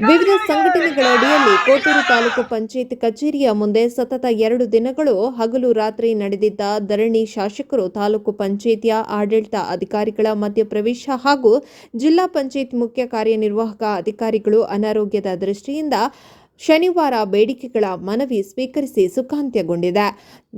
ವಿವಿಧ ಸಂಘಟನೆಗಳ ಅಡಿಯಲ್ಲಿ ಕೋಟೂರು ತಾಲೂಕು ಪಂಚಾಯತ್ ಕಚೇರಿಯ ಮುಂದೆ ಸತತ ಎರಡು ದಿನಗಳು ಹಗಲು ರಾತ್ರಿ ನಡೆದಿದ್ದ ಧರಣಿ ಶಾಸಕರು ತಾಲೂಕು ಪಂಚಾಯಿತಿಯ ಆಡಳಿತ ಅಧಿಕಾರಿಗಳ ಮಧ್ಯಪ್ರವೇಶ ಹಾಗೂ ಜಿಲ್ಲಾ ಪಂಚಾಯತ್ ಮುಖ್ಯ ಕಾರ್ಯನಿರ್ವಾಹಕ ಅಧಿಕಾರಿಗಳು ಅನಾರೋಗ್ಯದ ದೃಷ್ಟಿಯಿಂದ ಶನಿವಾರ ಬೇಡಿಕೆಗಳ ಮನವಿ ಸ್ವೀಕರಿಸಿ ಸುಖಾಂತ್ಯಗೊಂಡಿದೆ.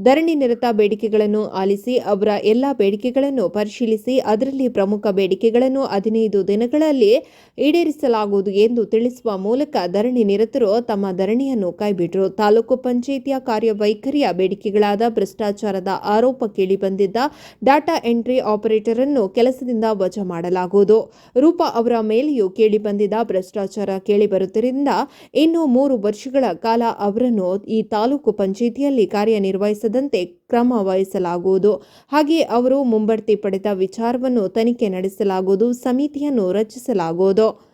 ಧರಣಿ ನಿರತ ಬೇಡಿಕೆಗಳನ್ನು ಆಲಿಸಿ ಅವರ ಎಲ್ಲ ಬೇಡಿಕೆಗಳನ್ನು ಪರಿಶೀಲಿಸಿ ಅದರಲ್ಲಿ ಪ್ರಮುಖ ಬೇಡಿಕೆಗಳನ್ನು ಹದಿನೈದು ದಿನಗಳಲ್ಲಿ ಈಡೇರಿಸಲಾಗುವುದು ಎಂದು ತಿಳಿಸುವ ಮೂಲಕ ಧರಣಿ ನಿರತರು ತಮ್ಮ ಧರಣಿಯನ್ನು ಕೈಬಿಟ್ಟರು ತಾಲೂಕು ಪಂಚಾಯಿತಿಯ ಕಾರ್ಯವೈಖರಿಯ ಬೇಡಿಕೆಗಳಾದ ಭ್ರಷ್ಟಾಚಾರದ ಆರೋಪ ಕೇಳಿಬಂದಿದ್ದ ಡಾಟಾ ಎಂಟ್ರಿ ಆಪರೇಟರ್ ಅನ್ನು ಕೆಲಸದಿಂದ ವಜಾ ಮಾಡಲಾಗುವುದು. ರೂಪಾ ಅವರ ಮೇಲೆಯೂ ಕೇಳಿಬಂದಿದ್ದ ಭ್ರಷ್ಟಾಚಾರ ಕೇಳಿಬರುವುದರಿಂದ ಇನ್ನು ಮೂರು ವರ್ಷಗಳ ಕಾಲ ಅವರನ್ನು ಈ ತಾಲೂಕು ಪಂಚಾಯಿತಿಯಲ್ಲಿ ಕಾರ್ಯನಿರ್ವಹಿಸದಂತೆ ಕ್ರಮ ವಹಿಸಲಾಗುವುದು. ಹಾಗೆಯೇ ಅವರು ಮುಂಬಡ್ತಿ ಪಡೆದ ವಿಚಾರವನ್ನು ತನಿಖೆ ನಡೆಸಲಾಗುವುದು, ಸಮಿತಿಯನ್ನು ರಚಿಸಲಾಗುವುದು.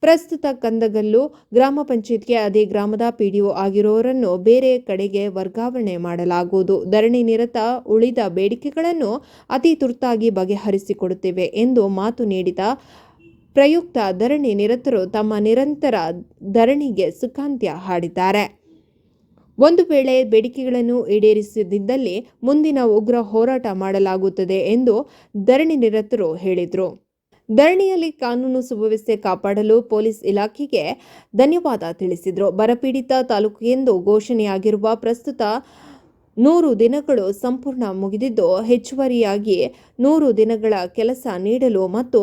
ಪ್ರಸ್ತುತ ಕಂದಗಲ್ಲು ಗ್ರಾಮ ಪಂಚಾಯತ್ಗೆ ಅದೇ ಗ್ರಾಮದ ಪಿಡಿಒ ಆಗಿರುವವರನ್ನು ಬೇರೆ ಕಡೆಗೆ ವರ್ಗಾವಣೆ ಮಾಡಲಾಗುವುದು. ಧರಣಿ ನಿರತ ಉಳಿದ ಬೇಡಿಕೆಗಳನ್ನು ಅತಿ ತುರ್ತಾಗಿ ಬಗೆಹರಿಸಿಕೊಡುತ್ತೇವೆ ಎಂದು ಮಾತು ನೀಡಿದ ಪ್ರಯುಕ್ತ ಧರಣಿ ನಿರತರು ತಮ್ಮ ನಿರಂತರ ಧರಣಿಗೆ ಸುಖಾಂತ್ಯ ಹಾಡಿದ್ದಾರೆ. ಒಂದು ವೇಳೆ ಬೇಡಿಕೆಗಳನ್ನು ಈಡೇರಿಸದಿದ್ದಲ್ಲಿ ಮುಂದಿನ ಉಗ್ರ ಹೋರಾಟ ಮಾಡಲಾಗುತ್ತದೆ ಎಂದು ಧರಣಿ ನಿರತರು ಹೇಳಿದರು. ಧರಣಿಯಲ್ಲಿ ಕಾನೂನು ಸುವ್ಯವಸ್ಥೆ ಕಾಪಾಡಲು ಪೊಲೀಸ್ ಇಲಾಖೆಗೆ ಧನ್ಯವಾದ ತಿಳಿಸಿದರು. ಬರಪೀಡಿತ ತಾಲೂಕು ಎಂದು ಘೋಷಣೆಯಾಗಿರುವ ಪ್ರಸ್ತುತ ನೂರು ದಿನಗಳು ಸಂಪೂರ್ಣ ಮುಗಿದಿದ್ದು ಹೆಚ್ಚುವರಿಯಾಗಿ ನೂರು ದಿನಗಳ ಕೆಲಸ ನೀಡಲು ಮತ್ತು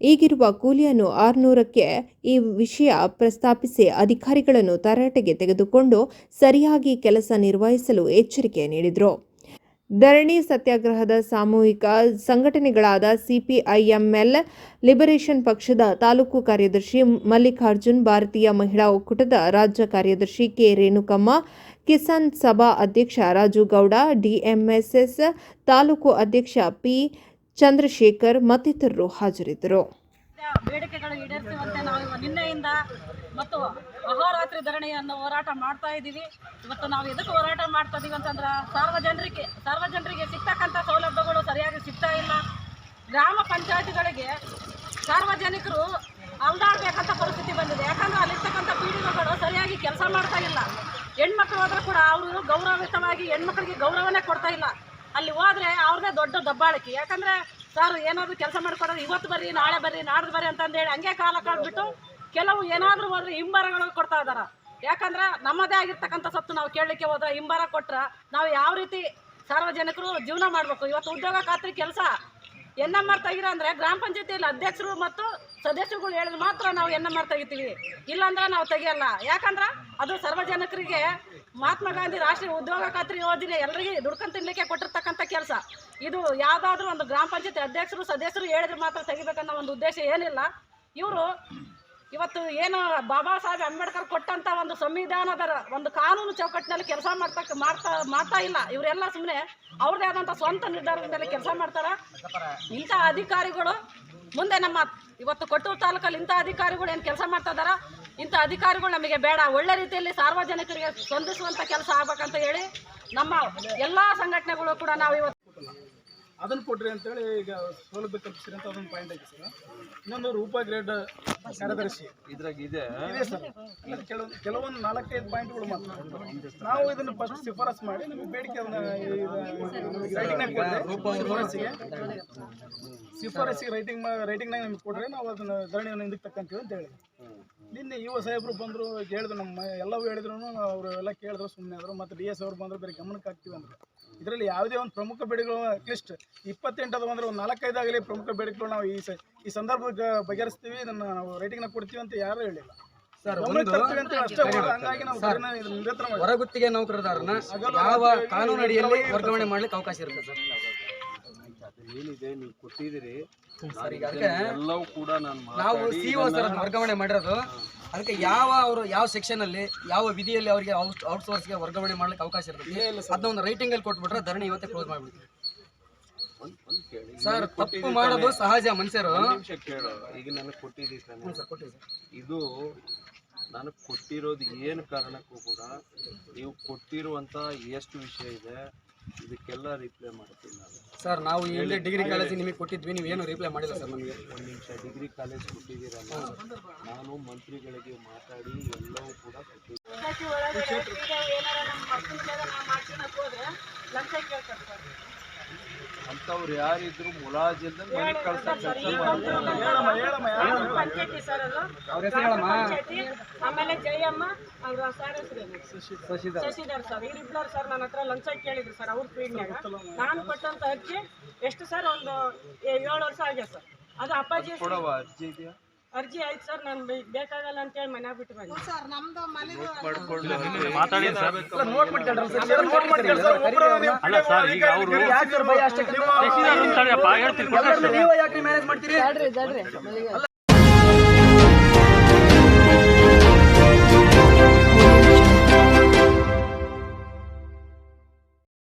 ಈಗಿರುವ ಕೂಲಿಯನ್ನು ಆರುನೂರಕ್ಕೆ ಈ ವಿಷಯ ಪ್ರಸ್ತಾಪಿಸಿ ಅಧಿಕಾರಿಗಳನ್ನು ತರಾಟೆಗೆ ತೆಗೆದುಕೊಂಡು ಸರಿಯಾಗಿ ಕೆಲಸ ನಿರ್ವಹಿಸಲು ಎಚ್ಚರಿಕೆ ನೀಡಿದರು. ಧರಣಿ ಸತ್ಯಾಗ್ರಹದ ಸಾಮೂಹಿಕ ಸಂಘಟನೆಗಳಾದ ಸಿಪಿಐಎಂಎಲ್, ಲಿಬರೇಷನ್ ಪಕ್ಷದ ತಾಲೂಕು ಕಾರ್ಯದರ್ಶಿ ಮಲ್ಲಿಕಾರ್ಜುನ್, ಭಾರತೀಯ ಮಹಿಳಾ ಒಕ್ಕೂಟದ ರಾಜ್ಯ ಕಾರ್ಯದರ್ಶಿ ಕೆ ರೇಣುಕಮ್ಮ, ಕಿಸಾನ್ ಸಭಾ ಅಧ್ಯಕ್ಷ ರಾಜು ಗೌಡ, ಡಿಎಂಎಸ್ಎಸ್ ತಾಲೂಕು ಅಧ್ಯಕ್ಷ ಪಿ ಚಂದ್ರಶೇಖರ್ ಮತ್ತಿತರರು ಹಾಜರಿದ್ದರು. ಬೇಡಿಕೆಗಳು ಈಡೇರಿಸುವಂತೆ ನಾವು ನಿನ್ನೆಯಿಂದ ಮತ್ತು ಅಹೋರಾತ್ರಿ ಧರಣಿಯನ್ನು ಹೋರಾಟ ಮಾಡ್ತಾ ಇದ್ದೀವಿ. ಇವತ್ತು ನಾವು ಎದಕ್ಕೆ ಹೋರಾಟ ಮಾಡ್ತಾ ಇದೀವಿ ಅಂತಂದ್ರೆ, ಸಾರ್ವಜನಿಕರಿಗೆ ಸಾರ್ವಜನರಿಗೆ ಸಿಗ್ತಕ್ಕಂಥ ಸೌಲಭ್ಯಗಳು ಸರಿಯಾಗಿ ಸಿಗ್ತಾ ಇಲ್ಲ. ಗ್ರಾಮ ಪಂಚಾಯತ್ಗಳಿಗೆ ಸಾರ್ವಜನಿಕರು ಅಲ್ದಾಡ್ಬೇಕಂತ ಪರಿಸ್ಥಿತಿ ಬಂದಿದೆ. ಯಾಕಂದ್ರೆ ಅಲ್ಲಿರ್ತಕ್ಕಂಥ ಪೀಡಿತಗಳು ಸರಿಯಾಗಿ ಕೆಲಸ ಮಾಡ್ತಾ ಇಲ್ಲ. ಹೆಣ್ಮಕ್ಳು ಹೋದ್ರೆ ಕೂಡ ಅವರು ಗೌರವಯುತವಾಗಿ ಹೆಣ್ಮಕ್ಳಿಗೆ ಗೌರವನೇ ಕೊಡ್ತಾ ಇಲ್ಲ. ಅಲ್ಲಿ ಹೋದ್ರೆ ಅವ್ರದ್ದೇ ದೊಡ್ಡ ದಬ್ಬಾಳಿಕೆ. ಯಾಕಂದ್ರೆ, ಸರ್ ಏನಾದರೂ ಕೆಲಸ ಮಾಡ್ಕೊಡೋದು ಇವತ್ತು ಬರ್ರಿ, ನಾಳೆ ಬರ್ರಿ, ನಾಡ್ದು ಬರ್ರಿ ಅಂತಂದೇಳಿ ಹಂಗೆ ಕಾಲ ಕಳೆದ್ಬಿಟ್ಟು ಕೆಲವು ಏನಾದರೂ ಹೋದ್ರೆ ಹಿಂಬರಗಳನ್ನು ಕೊಡ್ತಾ ಇದ್ದಾರೆ ಯಾಕಂದ್ರೆ ನಮ್ಮದೇ ಆಗಿರ್ತಕ್ಕಂಥ ಸತ್ತು ನಾವು ಕೇಳಲಿಕ್ಕೆ ಹೋದ್ರೆ ಹಿಂಬಾರ ಕೊಟ್ರ ನಾವು ಯಾವ ರೀತಿ ಸಾರ್ವಜನಿಕರು ಜೀವನ ಮಾಡಬೇಕು? ಇವತ್ತು ಉದ್ಯೋಗ ಖಾತ್ರಿ ಕೆಲಸ. ಎನ್ ಎಂ ಆರ್ ತೆಗಿರ ಅಂದರೆ ಗ್ರಾಮ ಪಂಚಾಯತಿಯಲ್ಲಿ ಅಧ್ಯಕ್ಷರು ಮತ್ತು ಸದಸ್ಯರುಗಳು ಹೇಳಿದ್ರೆ ಮಾತ್ರ ನಾವು ಎನ್ ಎಂ ಆರ್ ತೆಗಿತೀವಿ. ಇಲ್ಲಾಂದ್ರೆ ನಾವು ತೆಗಿಯಲ್ಲ. ಯಾಕಂದ್ರೆ ಅದು ಸಾರ್ವಜನಿಕರಿಗೆ ಮಹಾತ್ಮ ಗಾಂಧಿ ರಾಷ್ಟ್ರೀಯ ಉದ್ಯೋಗ ಖಾತ್ರಿ ಯೋಜನೆ ಎಲ್ಲರಿಗೆ ದುಡ್ಕೊಂಡು ತಿನ್ಲಿಕ್ಕೆ ಕೊಟ್ಟಿರ್ತಕ್ಕಂಥ ಕೆಲಸ. ಇದು ಯಾವುದಾದ್ರೂ ಒಂದು ಗ್ರಾಮ ಪಂಚಾಯತಿ ಅಧ್ಯಕ್ಷರು, ಸದಸ್ಯರು ಹೇಳಿದ್ರೆ ಮಾತ್ರ ತೆಗಿಬೇಕನ್ನೋ ಒಂದು ಉದ್ದೇಶ ಏನಿಲ್ಲ. ಇವರು ಇವತ್ತು ಏನು ಬಾಬಾ ಸಾಹೇಬ್ ಅಂಬೇಡ್ಕರ್ ಕೊಟ್ಟಂತ ಒಂದು ಸಂವಿಧಾನದ ಒಂದು ಕಾನೂನು ಚೌಕಟ್ಟಿನಲ್ಲಿ ಕೆಲಸ ಮಾಡ್ತಕ್ಕ ಮಾಡ್ತಾ ಮಾಡ್ತಾ ಇಲ್ಲ. ಇವರೆಲ್ಲ ಸುಮ್ಮನೆ ಅವ್ರದೇ ಆದಂಥ ಸ್ವಂತ ನಿರ್ಧಾರದ ಮೇಲೆ ಕೆಲಸ ಮಾಡ್ತಾರ? ಇಂಥ ಅಧಿಕಾರಿಗಳು ಮುಂದೆ ನಮ್ಮ ಇವತ್ತು ಕೊಟ್ಟೂರು ತಾಲೂಕಲ್ಲಿ ಇಂಥ ಅಧಿಕಾರಿಗಳು ಏನು ಕೆಲಸ ಮಾಡ್ತಾ ಇದಾರ ಇಂಥ ಅಧಿಕಾರಿಗಳು ನಮಗೆ ಬೇಡ. ಒಳ್ಳೆ ರೀತಿಯಲ್ಲಿ ಸಾರ್ವಜನಿಕರಿಗೆ ಸ್ಪಂದಿಸುವಂಥ ಕೆಲಸ ಆಗ್ಬೇಕಂತ ಹೇಳಿ ನಮ್ಮ ಎಲ್ಲ ಸಂಘಟನೆಗಳು ಕೂಡ ನಾವು ಇವತ್ತು ಅದನ್ನು ಕೊಡ್ರಿ ಅಂತೇಳಿ ಈಗ ಸೌಲಭ್ಯ ಕಲ್ಪಿಸಿರಿ ಅಂತ ಅದೊಂದು ಪಾಯಿಂಟ್ ಐತೆ ಸರ್. ಇನ್ನೊಂದು ರೂಪಾ ಗ್ರೇಡ್ ಕಾರ್ಯದರ್ಶಿ. ಇದ್ರಾಗ ಇದೆ? ಇದೆ ಸರ್. ಅದು ಕೆಲವೊಂದು ಕೆಲವೊಂದು ನಾಲ್ಕೈದು ಪಾಯಿಂಟ್ಗಳು ಮಾತ್ರ. ನಾವು ಇದನ್ನು ಫಸ್ಟ್ ಶಿಫಾರಸ್ ಮಾಡಿ ನಿಮಗೆ ಬೇಡಿಕೆ ಶಿಫಾರಸ್ಸಿಗೆ. ಶಿಫಾರಸ್ಸಿಗೆ ರೈಟಿಂಗ್ ರೈಟಿಂಗ್ನಾಗ ನಿಮ್ಗೆ ಕೊಡ್ರಿ. ನಾವು ಅದನ್ನ ಧರಣಿಯನ್ನು ಹಿಂದಕ್ಕೆ ತಕ್ಕಂತೀವಿ ಅಂತ ಹೇಳಿ ನಿನ್ನೆ ಯುವ ಸಾಹೇಬರು ಬಂದರು ಹೇಳಿದ್ರು ನಮ್ಮ ಎಲ್ಲವೂ ಹೇಳಿದ್ರು ಅವರು ಎಲ್ಲ ಕೇಳಿದ್ರು ಸುಮ್ಮನೆ ಆದರು. ಮತ್ತು ಡಿ ಎಸ್ ಅವ್ರು ಬಂದರು ಬೇರೆ ಗಮನಕ್ಕೆ ಹಾಕ್ತೀವಿ ಅಂದರು. ಇದರಲ್ಲಿ ಯಾವುದೇ ಒಂದು ಪ್ರಮುಖ ಬೇಡಿಕೆಗಳು ಅಟ್ಲೀಸ್ಟ್ ಇಪ್ಪತ್ತೆಂಟು ಅದು ಅಂದ್ರೆ ಒಂದು ನಾಲ್ಕೈದಾಗಲಿ ಪ್ರಮುಖ ಬೇಡಿಕೆಗಳು ನಾವು ಈ ಈ ಸಂದರ್ಭಕ್ಕೆ ಬಗೆಹರಿಸ್ತೀವಿ ಇದನ್ನು ನಾವು ರೈಟಿಂಗ್ನ ಕೊಡ್ತೀವಿ ಅಂತ ಯಾರೂ ಹೇಳಿಲ್ಲ. ಹೊರಗುತ್ತಿಗೆ ನೌಕರದಾರನ ಯಾವ ಕಾನೂನು ಅಡಿಯಲ್ಲಿ ವರ್ಗಾವಣೆ ಮಾಡ್ಲಿಕ್ಕೆ ಅವಕಾಶ ಇರುತ್ತೆ ಸರ್? ಏನಿದೆ ನೀವು ಕೊಟ್ಟಿದ್ದೀರಿ. ಸರ್ ಈಗ ಅದಕ್ಕೆ ಎಲ್ಲವೂ ಕೂಡ ನಾನು ನಾವು ಸಿ ಒ ಸರ್ ವರ್ಗಾವಣೆ ಮಾಡಿರೋದು. ಅದಕ್ಕೆ ಯಾವ ಅವರು ಯಾವ ಸೆಕ್ಷನ್ ಅಲ್ಲಿ ಯಾವ ವಿಧಿಯಲ್ಲಿ ಅವರಿಗೆ ಔಟ್ಸೋರ್ಸ್ಗೆ ವರ್ಗಾವಣೆ ಮಾಡ್ಲಿಕ್ಕೆ ಅವಕಾಶ ಇರುತ್ತೆ? ಅದನ್ನ ಒಂದು ರೈಟಿಂಗ್ ಅಲ್ಲಿ ಕೊಟ್ಬಿಟ್ರೆ ಧರಣಿ ಇವತ್ತೇ ಕ್ಲೋಸ್ ಮಾಡ್ಬಿಡ್ತೀವಿ. ಸರ್ ತಪ್ಪು ಮಾಡೋದು ಸಹಜ ಮನುಷ್ಯರು. ನಿಮಿಷ ಕೇಳು. ಈಗ ನನಗೆ ಕೊಟ್ಟಿದ್ದೀರಿ ತಾನೆ. ಸರ್ ಕೊಟ್ಟಿವಿ ಸರ್. ಇದು ನನಗೆ ಕೊಟ್ಟಿರೋದು ಏನು ಕಾರಣಕ್ಕೂ ಕೂಡ ನೀವು ಕೊಟ್ಟಿರುವಂತ ಎಷ್ಟು ವಿಷಯ ಇದೆ ಇದಕ್ಕೆಲ್ಲ ರಿಪ್ಲೈ ಮಾಡ್ತೀನಿ ನಾನು. ಸರ್ ನಾವು ಇಲ್ಲೇ ಡಿಗ್ರಿ ಕಾಲೇಜಿಗೆ ನಿಮಗೆ ಕೊಟ್ಟಿದ್ವಿ ನೀವು ಏನು ರಿಪ್ಲೈ ಮಾಡಿಲ್ಲ ಸರ್ ನಮಗೆ? ಒಂದು ನಿಮಿಷ ಡಿಗ್ರಿ ಕಾಲೇಜ್ ಕೊಟ್ಟಿದ್ದೀರಲ್ಲ? ನಾನು ನಾನು ಮಂತ್ರಿಗಳಿಗೆ ಮಾತಾಡಿ ಎಲ್ಲವೂ ಕೂಡ ಕೊಟ್ಟಿದ್ದೀನಿ. ಅಂಥವ್ರು ಯಾರಿದ್ರು ಮುಲಾಜಿಲ್ದ ಮನೆ ಕೆಲಸ ಮಾಡ್ತಾರೆ ಆಮೇಲೆ ಜಯಮ್ಮ ಅವ್ರ ಸರ್ ಶಶಿಧರ್. ಸರ್ ಇವ್ರಿಬ್ಲರ್ ಸರ್ ನನ್ನ ಹತ್ರ ಲಂಚ ಕೇಳಿದ್ರು ಸರ್ ಅವ್ರ ಫೀಲ್ಡ್ನಾಗ ನಾನು ಕೊಟ್ಟಂತ ಅರ್ಜಿ ಎಷ್ಟು ಸರ್? ಒಂದು ಏಳು ವರ್ಷ ಆಗ್ಯದ ಸರ್. ಅದು ಅಪ್ಪಾಜಿ ಹೆಸ್ರು- ಕೊಡವ ಅರ್ಜಿ ಇದೆಯಾ? ಅರ್ಜಿ ಆಯ್ತು ಸರ್ ನಾನು ಬೇಕಾಗಲ್ಲ ಅಂತ ಹೇಳಿ ಮನೆ ಬಿಟ್ಟು ಬಂದೆ. ನೋಟ್ ಸರ್ ನಮ್ದು ನೋಟ್ ಮಾತಾಡಿ ಸರ್. ಅಲ್ಲ ಸರ್ ಈಗ ಅವರು ಯಾಕೆ ಸರ್ ಭಯ ಅಷ್ಟೇ ಹೇಳ್ತೀನಿ. ಎಲ್ಲರನ್ನೂ ನೀವೇ ಯಾಕೆ ಮ್ಯಾನೇಜ್ ಮಾಡ್ತೀರಿ?